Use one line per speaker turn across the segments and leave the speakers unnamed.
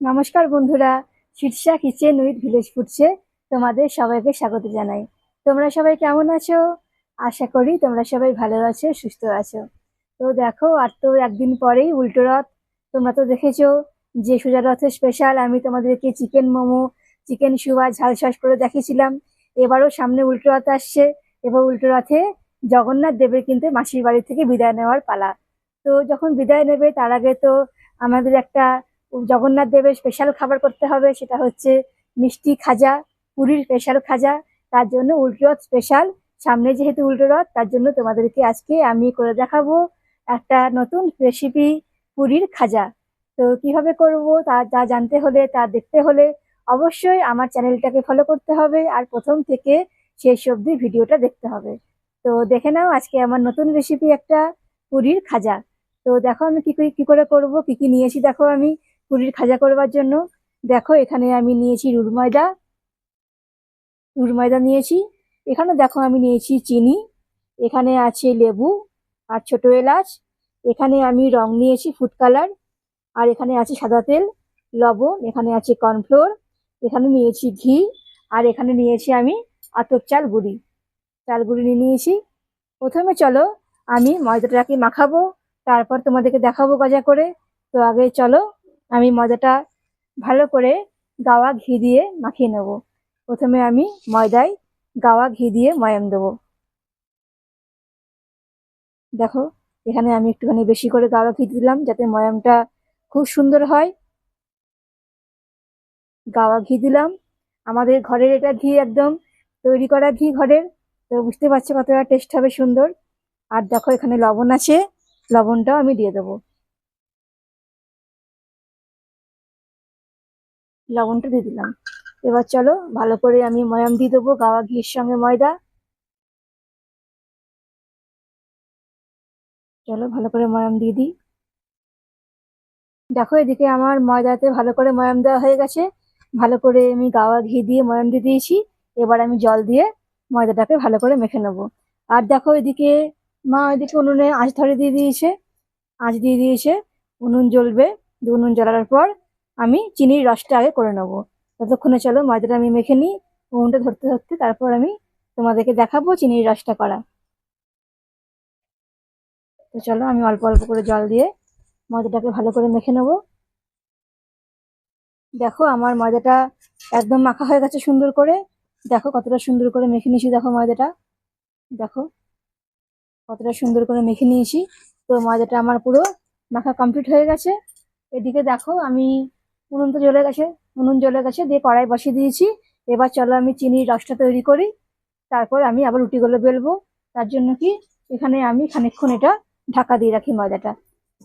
নমস্কার বন্ধুরা, Shirsha kitchen with village ফুডসে তোমাদের সবাইকে স্বাগত জানাই। তোমরা সবাই কেমন আছো? আশা করি তোমরা সবাই ভালো আছো, সুস্থ আছো। তো দেখো, আর তো একদিন পরেই উল্টো রথ। তোমরা তো দেখেছ যে সোজা রথের স্পেশাল আমি তোমাদেরকে চিকেন মোমো চিকেন সুয়া ঝাল সস করে দেখিয়েছিলাম। এবারও সামনে উল্টো রথ আসছে। এবার উল্টো রথে জগন্নাথ দেবের কিন্তু মাসির বাড়ি থেকে বিদায় নেওয়ার পালা। তো যখন বিদায় নেবে, তার আগে তো আমাদের একটা জগন্নাথ দেবের স্পেশাল খাবার করতে হবে, সেটা হচ্ছে মিষ্টি খাজা, পুরীর স্পেশাল খাজা। তার জন্য উল্টো রথ স্পেশাল সামনে যেহেতু উল্টো রথ, তার জন্য তোমাদেরকে আজকে আমি করে দেখাবো একটা নতুন রেসিপি পুরীর খাজা। তো কীভাবে করব, তা, যা জানতে হলে, তা দেখতে হলে অবশ্যই আমার চ্যানেলটাকে ফলো করতে হবে আর প্রথম থেকে শেষ অবধি ভিডিওটা দেখতে হবে। তো দেখে নাও আজকে আমার নতুন রেসিপি একটা পুরীর খাজা। তো দেখো আমি কি কি করে করব, কি কি নিয়েছি দেখো আমি। পুরীর খাজা করবার জন্য। দেখো, এখানে আমি নিয়েছি রুল ময়দা। রুল ময়দা নিয়েছি। এখানে দেখো, আমি নিয়েছি চিনি। এখানে আছে লেবু আর ছোট এলাচ। এখানে আমি রং নিয়েছি ফুড কালার। আর এখানে আছে সাদা তেল, লবণ, এখানে আছে কর্নফ্লোর, এখানে নিয়েছি ঘি, আর এখানে নিয়েছি আমি আতপ চাল গুঁড়ি। চাল গুঁড়ি নিয়ে নিয়েছি। প্রথমে চলো, আমি ময়দাটাকে মাখাবো, তারপর তোমাদেরকে দেখাবো গজা করে। তো আগে চলো আমি ময়দাটা ভালো করে গাওয়া ঘি দিয়ে মাখিয়ে নেব। প্রথমে আমি ময়দায় গাওয়া ঘি দিয়ে ময়াম দেবো। দেখো, এখানে আমি একটুখানি বেশি করে গাওয়া ঘি দিলাম যাতে ময়ামটা খুব সুন্দর হয়। গাওয়া ঘি দিলাম। আমাদের ঘরের এটা ঘি একদম তৈরি করা ঘি ঘরের। তো বুঝতে পারছ কতটা টেস্ট হবে সুন্দর। আর দেখো, এখানে লবণ আছে। লবণটাও আমি দিয়ে দেবো। লবণটা দিয়ে দিলাম। এবার চলো ভালো করে আমি ময়াম দিয়ে দেবো গাওয়া ঘির সঙ্গে ময়দা। চলো ভালো করে ময়াম দিয়ে দিই। দেখো এদিকে আমার ময়দাতে ভালো করে ময়াম দেওয়া হয়ে গেছে। ভালো করে আমি গাওয়া ঘি দিয়ে ময়াম দিয়ে দিয়েছি। এবার আমি জল দিয়ে ময়দাটাকে ভালো করে মেখে নেব। আর দেখো এদিকে মা এদিকে উনুনে আঁচ ধরে দিয়ে দিয়েছে। আঁচ দিয়ে দিয়েছে। উনুন জ্বলবে। উনুন জ্বলার পর আমি চিনির রসটা আগে করে নেব। ততক্ষণে চলো, ময়দাটা আমি মেখে নিই, উনুনটা ধরতে ধরতে তারপর আমি তোমাদেরকে দেখাবো চিনির রসটা করা। তো চলো, আমি অল্প অল্প করে জল দিয়ে ময়দাটাকে ভালো করে মেখে নেব। দেখো, আমার ময়দাটা একদম মাখা হয়ে গেছে সুন্দর করে। দেখো, কতটা সুন্দর করে মেখে নিয়েছি দেখো ময়দাটা। দেখো, কতটা সুন্দর করে মেখে নিয়েছি। তো ময়দাটা আমার পুরো মাখা কমপ্লিট হয়ে গেছে। এদিকে দেখো, আমি উনুন তো জ্বলে গেছে উনুন জ্বলে গেছে দিয়ে কড়াই বসিয়ে দিয়েছি। এবার চলো আমি চিনির রসটা তৈরি করি। তারপর আমি আবার রুটিগুলো বেলবো। তার জন্য কি? এখানে আমি খানিকক্ষণ এটা ঢাকা দিয়ে রাখি ময়দাটা।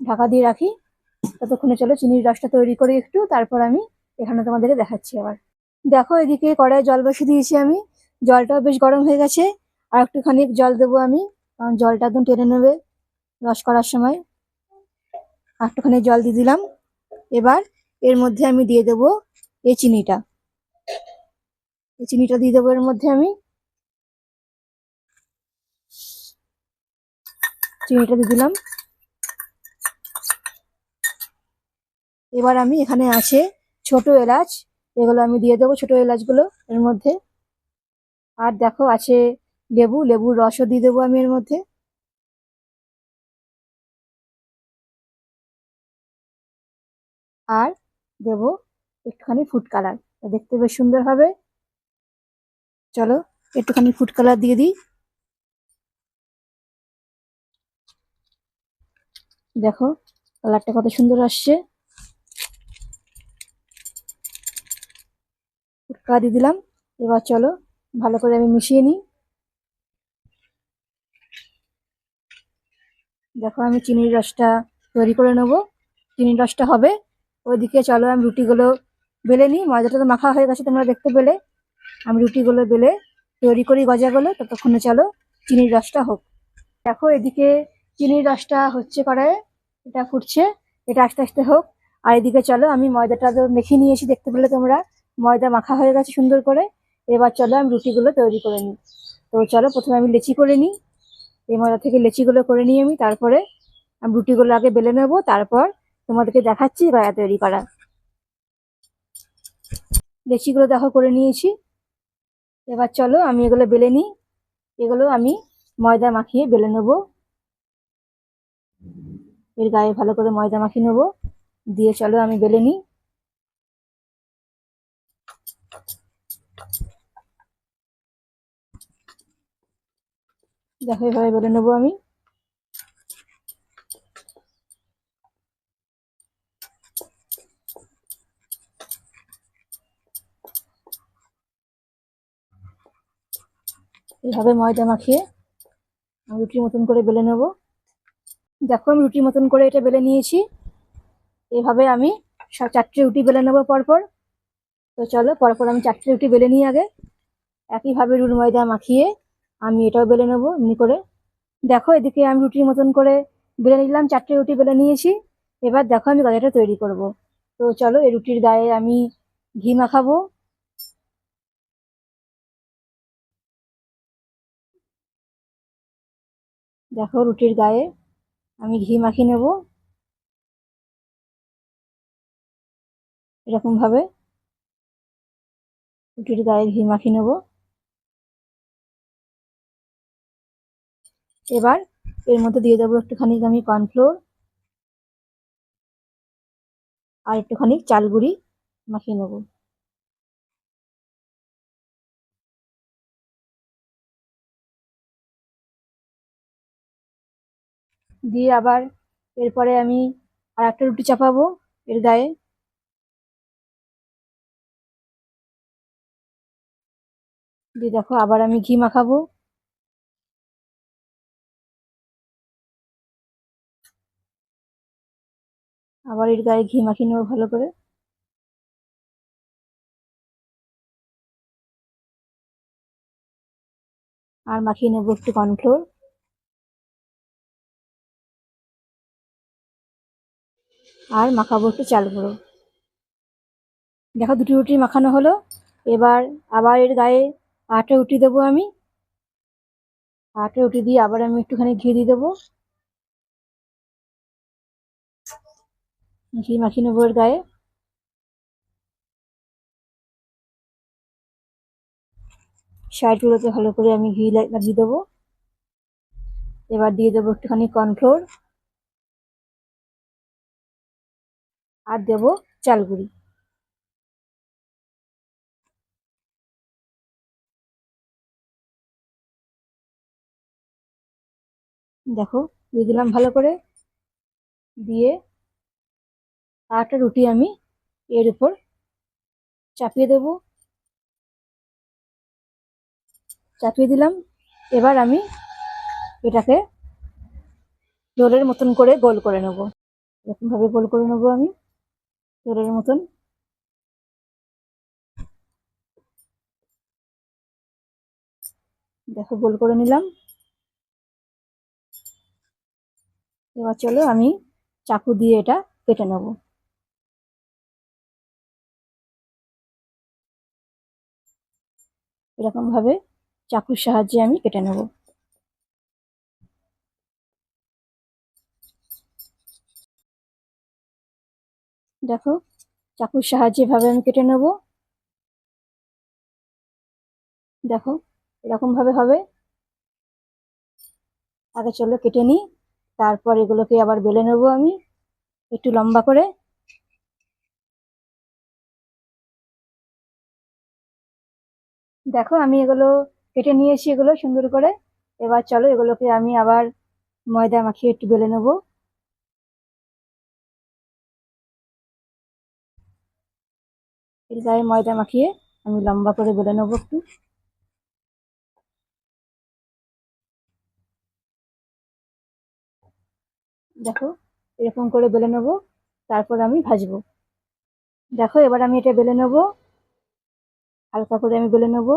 ঢাকা দিয়ে রাখি। ততক্ষণে চলো চিনির রসটা তৈরি করি একটু। তারপর আমি এখানে তোমাদেরকে দেখাচ্ছি আবার। দেখো এদিকে কড়াইয়ে জল বসিয়ে দিয়েছি আমি। জলটাও বেশ গরম হয়ে গেছে। আর একটুখানি জল দেবো আমি। কারণ জলটা একদম টেনে নেবে রস করার সময়। একটুখানি জল দিয়ে দিলাম। এবার এর মধ্যে আমি দিয়ে দেবো এই চিনিটা। এই চিনিটা দিয়ে দেবো এর মধ্যে আমি। চিনিটা দিয়ে দিলাম। এবার আমি এখানে আছে ছোট এলাচ। এগুলো আমি দিয়ে দেবো ছোট এলাচগুলো এর মধ্যে। আর দেখো আছে লেবু, লেবুর রসও দিয়ে দেবো আমি এর মধ্যে। আর দেব একটুখানি ফুড কালার দেখতে বেশ সুন্দর হবে। চলো, একটুখানি ফুড কালার দিয়ে দিই। দেখো কালারটা কত সুন্দর আসছে। ফুড কালার দিয়ে দিলাম। এবার চলো, ভালো করে আমি মিশিয়ে নিই। দেখো, আমি চিনির রসটা তৈরি করে নেব। চিনির রসটা হবে ওইদিকে চলো, আমি রুটিগুলো বেলে নিই। ময়দাটা তো মাখা হয়ে গেছে তোমরা দেখতে পেলে। আমি রুটিগুলো বেলে তৈরি করি গজাগুলো, ততক্ষণে চলো, চিনির রসটা হোক। দেখো, এদিকে চিনির রসটা হচ্ছে কড়াইয়ে এটা ফুটছে, এটা আস্তে আস্তে হোক। আর এদিকে চলো, আমি ময়দাটা তো মেখে নিয়েছি, দেখতে পেলে তোমরা। ময়দা মাখা হয়ে গেছে সুন্দর করে। এবার চলো, আমি রুটিগুলো তৈরি করে নিই। তো চলো, প্রথমে আমি লেচি করে নিই। এই ময়দা থেকে লেচিগুলো করে নিই আমি, তারপরে আমি রুটিগুলো আগে বেলে নেব, তারপর তোমাদেরকে দেখাচ্ছি গয়া তৈরি করা। লেচিগুলো দেখো করে নিয়েছি। এবার চলো আমি এগুলো বেলে নিই। এগুলো আমি ময়দা মাখিয়ে বেলে নেব। এর গায়ে ভালো করে ময়দা মাখিয়ে নেব। দিয়ে চলো আমি বেলে নিই। দেখো এভাবে বেলে নেব আমি। এভাবে ময়দা মাখিয়ে আমি রুটির মতন করে বেলে নেব। দেখো আমি রুটির মতন করে এটা বেলে নিয়েছি। এভাবে আমি সব চারটে রুটি বেলে নেব পরপর। তো চলো পরপর আমি চারটে রুটি বেলে নিই আগে। একইভাবে রুল ময়দা মাখিয়ে আমি এটাও বেলে নেব এমনি করে। দেখো এদিকে আমি রুটির মতন করে বেলে নিলাম, চারটে রুটি বেলে নিয়েছি। এবার দেখো আমি গাজাটা তৈরি করব। তো চলো এই রুটির গায়ে আমি ঘি মাখাবো। দেখো রুটির গায়ে, আমি ঘি মাখিয়ে নেব। এরকম ভাবে রুটির গায়ে ঘি মাখিয়ে নেব। এবার এর মধ্যে দিয়ে দেবো একটুখানি আমি কর্নফ্লোর আর একটুখানি চাল গুঁড়ি মাখিয়ে নেব। দিয়ে আবার এরপরে আমি আর একটা রুটি চাপাবো এর গায়ে। দিয়ে দেখো আবার আমি ঘি মাখাবো। আবার এর গায়ে ঘি মাখিয়ে নেব ভালো করে। আর মাখিয়ে নেব একটু কর্নফ্লোর। আর মাখাবো একটু চাল গুঁড়ো। দেখো দুটি রুটি মাখানো হলো। এবার আবার এর গায়ে আটা রুটি দেবো আমি। আটা রুটি দিয়ে আবার আমি একটুখানি ঘি দিয়ে দেবো। ঘি মাখিয়ে নেব এর গায়ে। সাইডগুলোতে ভালো করে আমি ঘি লাগিয়ে দেবো। এবার দিয়ে দেবো একটুখানি কর্নফ্লোর। আর দেবো চাল গুঁড়ি দেখো, দিয়ে দিলাম ভালো করে। দিয়ে আটটা রুটি আমি এর উপর চাপিয়ে দেব। চাপিয়ে দিলাম। এবার আমি এটাকে রোলের মতন করে গোল করে নেব। এরকমভাবে গোল করে নেব আমি। রোলের মতন। দেখো, গোল করে নিলাম। এবার চলো আমি চাকু দিয়ে এটা কেটে নেব। এরকম ভাবে চাকুর সাহায্যে আমি কেটে নেব। দেখো, চাকুর সাহায্যে ভাবে আমি কেটে নেব। দেখো, এরকম ভাবে হবে। আগে চলো কেটে নিই, তারপর এগুলোকে আবার বেলে নেব আমি, একটু লম্বা করে। দেখো, আমি এগুলো কেটে নিয়েছি এগুলো সুন্দর করে। এবার চলো এগুলোকে আমি আবার ময়দা মাখিয়ে একটু বেলে নেব। এর গায়ে ময়দা মাখিয়ে আমি লম্বা করে বেলে নেব একটু। দেখো, এরকম করে বেলে নেব, তারপর আমি ভাজবো। দেখো, এবার আমি এটা বেলে নেব, হালকা করে আমি বেলে নেব।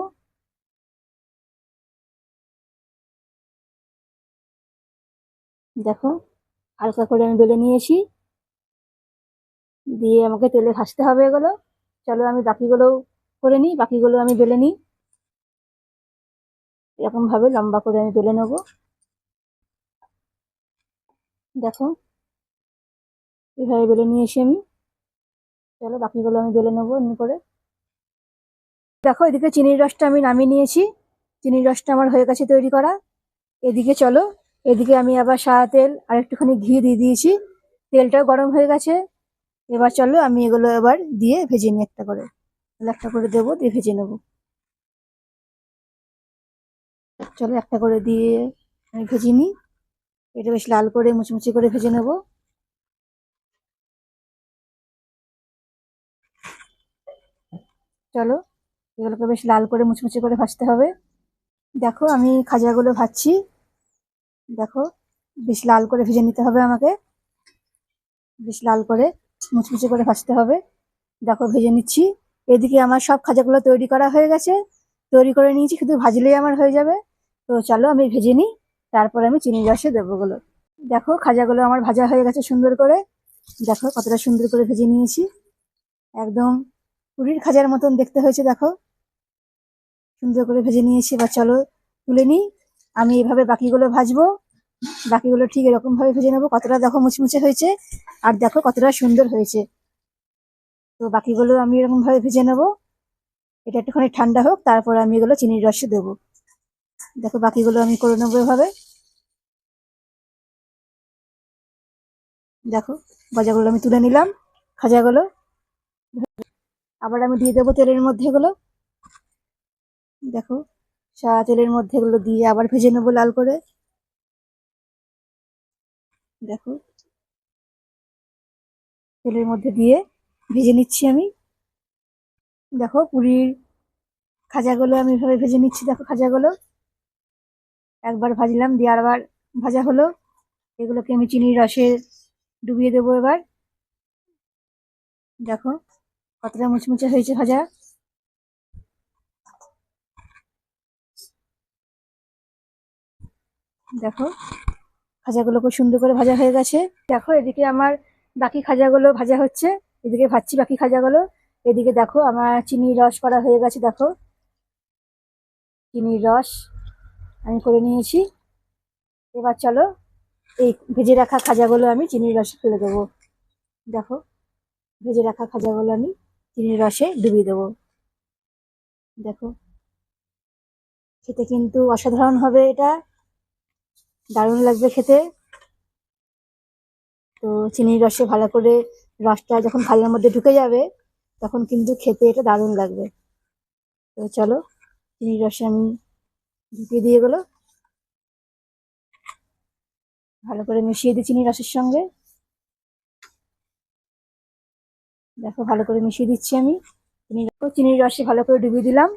দেখো, হালকা করে আমি বেলে নিয়েছি। দিয়ে আমাকে তেলে ভাজতে হবে এগুলো। চলো আমি বাকিগুলোও করে নিই, বাকিগুলো আমি বেলে নিই। এরকমভাবে লম্বা করে আমি বেলে নেব। দেখো, এভাবে বেলে নিয়েছি আমি। চলো বাকিগুলো আমি বেলে নেব এমনি করে। দেখো, এদিকে চিনির রসটা আমি নামিয়ে নিয়েছি। চিনির রসটা আমার হয়ে গেছে তৈরি করা। এদিকে চলো, এদিকে আমি আবার সাদা তেল আর একটুখানি ঘি দিয়ে দিয়েছি। তেলটাও গরম হয়ে গেছে। এবার চলো আমি এগুলো এবার দিয়ে ভেজে নিই একটা করে। একটা করে দেবো, দিয়ে ভেজে নেব। চলো একটা করে দিয়ে আমি ভেজে নিই। এটা বেশ লাল করে মুচমুচে করে ভেজে নেব। চলো, এগুলোকে বেশ লাল করে মুচমুচে করে ভাজতে হবে। দেখো আমি খাজাগুলো ভাজছি। দেখো, বেশ লাল করে ভেজে নিতে হবে আমাকে। বেশ লাল করে। মুচমুচে করে ভাজতে হবে। দেখো, ভেজে নিচ্ছি। এদিকে আমার সব খাজাগুলো তৈরি করা হয়ে গেছে। তৈরি করে নিয়েছি, শুধু ভাজলেই আমার হয়ে যাবে। তো চলো, আমি ভেজে নিই। তারপরে আমি চিনি রসে দেবো গুলো দেখো, খাজাগুলো আমার ভাজা হয়ে গেছে সুন্দর করে। দেখো, কতটা সুন্দর করে ভেজে নিয়েছি। একদম পুরীর খাজার মতন দেখতে হয়েছে, দেখো। সুন্দর করে ভেজে নিয়েছি। বা চলো, তুলে নিই। আমি এভাবে বাকিগুলো ভাজবো। বাকিগুলো ঠিক এরকম ভাবে ভেজে নেব। কতটা দেখো মুচমুচে হয়েছে। আর দেখো কতটা সুন্দর হয়েছে। তো বাকিগুলো আমি এরকম ভাবে ভেজে নেব। এটা একটুখানি ঠান্ডা হোক, তারপর আমি এগুলো চিনির রসে দেবো। দেখো বাকিগুলো আমি করে নেব এভাবে। দেখো গজাগুলো আমি তুলে নিলাম খাজাগুলো আবার আমি দিয়ে দেবো তেলের মধ্যে এগুলো দেখো সাদা তেলের মধ্যে এগুলো দিয়ে আবার ভেজে নেব লাল করে। দেখো তেলের মধ্যে দিয়ে ভেজে নিচ্ছি আমি। দেখো পুরীর খাজাগুলো আমি এভাবে ভেজে নিচ্ছি, দেখো খাজাগুলো। একবার ভাজলাম, দিয়ে আবার ভাজা হলো। এগুলোকে আমি চিনির রসে ডুবিয়ে দেবো এবার। দেখো কতটা মুচমুচে হয়েছে ভাজা। দেখো খাজাগুলো খুব সুন্দর করে ভাজা হয়ে গেছে। দেখো এদিকে আমার বাকি খাজাগুলো ভাজা হচ্ছে। এদিকে ভাজছি বাকি খাজাগুলো। এদিকে দেখো আমার চিনির রস করা হয়ে গেছে, দেখো। চিনির রস আমি করে নিয়েছি। এবার চলো এই ভেজে রাখা খাজাগুলো আমি চিনির রসে ফেলে দেবো। দেখো, ভেজে রাখা খাজাগুলো আমি চিনির রসে ডুবিয়ে দেবো। দেখো, খেতে কিন্তু অসাধারণ হবে এটা। দারুণ লাগবে খেতে। তো চিনির রসে ভালো করে রসটা যখন খাজার মধ্যে ঢুকে যাবে, তখন কিন্তু খেতে এটা দারুণ লাগবে। তো চলো, চিনির রসে আমি ঢুকিয়ে দিয়ে গেলো। ভালো করে মিশিয়ে দিই চিনি রসের সঙ্গে। দেখো, ভালো করে মিশিয়ে দিচ্ছি আমি। চিনি চিনির রসে ভালো করে ডুবিয়ে দিলাম।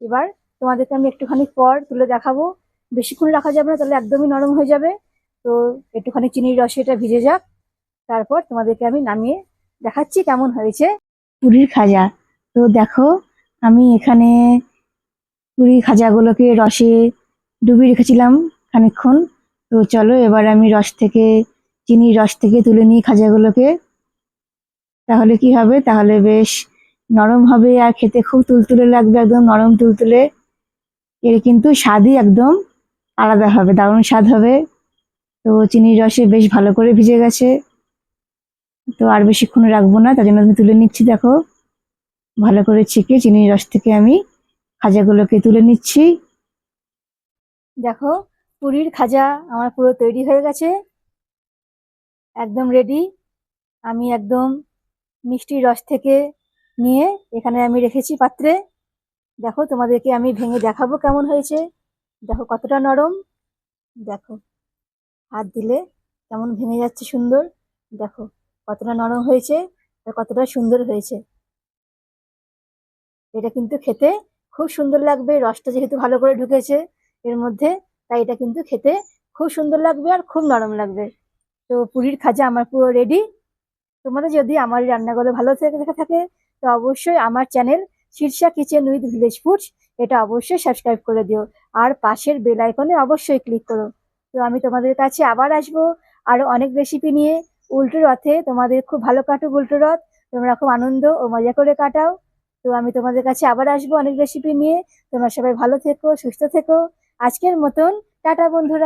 এবার তোমাদেরকে আমি একটুখানি পর তুলে দেখাবো। বেশিক্ষণ রাখা যাবে না, তাহলে একদমই নরম হয়ে যাবে। তো একটুখানি চিনির রসে এটা ভিজে যাক। তারপর তোমাদেরকে আমি নামিয়ে দেখাচ্ছি কেমন হয়েছে। পুরীর খাজা। তো দেখো, আমি এখানে পুরীর খাজাগুলোকে রসে ডুবিয়ে রেখেছিলাম খানিকক্ষণ। তো চলো, এবার আমি রস থেকে, চিনির রস থেকে তুলে নিই খাজাগুলোকে। তাহলে কি হবে? তাহলে বেশ নরম হবে আর খেতে খুব তুলতুলে লাগবে, একদম নরম তুলতুলে। এর কিন্তু স্বাদই একদম আলাদা হবে, দারুণ স্বাদ হবে। তো চিনির রসে বেশ ভালো করে ভিজে গেছে। তো আর বেশিক্ষণ রাখব না, তার জন্য আমি তুলে নিচ্ছি, দেখো। ভালো করে ছেঁকে চিনির রস থেকে আমি খাজাগুলোকে তুলে নিচ্ছি। দেখো, পুরীর খাজা আমার পুরো তৈরি হয়ে গেছে। একদম রেডি আমি একদম মিষ্টির রস থেকে নিয়ে এখানে আমি রেখেছি পাত্রে। দেখো তোমাদেরকে আমি ভেঙে দেখাবো কেমন হয়েছে। দেখো কতটা নরম। দেখো। হাত দিলে কেমন ভেঙে যাচ্ছে সুন্দর। দেখো, কতটা নরম হয়েছে আর কতটা সুন্দর হয়েছে। এটা কিন্তু খেতে খুব সুন্দর লাগবে, রসটা যেহেতু ভালো করে ঢুকেছে এর মধ্যে, তাই এটা কিন্তু খেতে খুব সুন্দর লাগবে আর খুব নরম লাগবে। তো পুরীর খাজা আমার পুরো রেডি তোমাদের যদি আমার রান্নাগুলো ভালো থেকে থাকে তো অবশ্যই আমার channel Shirsha kitchen with village foods এটা অবশ্যই সাবস্ক্রাইব করে দিও। আর পাশের বেল আইকনে অবশ্যই ক্লিক করো। তো আমি তোমাদের কাছে আবার আসব আরও অনেক রেসিপি নিয়ে। উল্টো রথে তোমাদের খুব ভালো কাটুক উল্টো রথ। তোমরা খুব আনন্দ ও মজা করে কাটাও। তো আমি তোমাদের কাছে আবার আসব অনেক রেসিপি নিয়ে। তোমরা সবাই ভালো থেকো, সুস্থ থেকো। আজকের মতন, টাটা বন্ধুরা।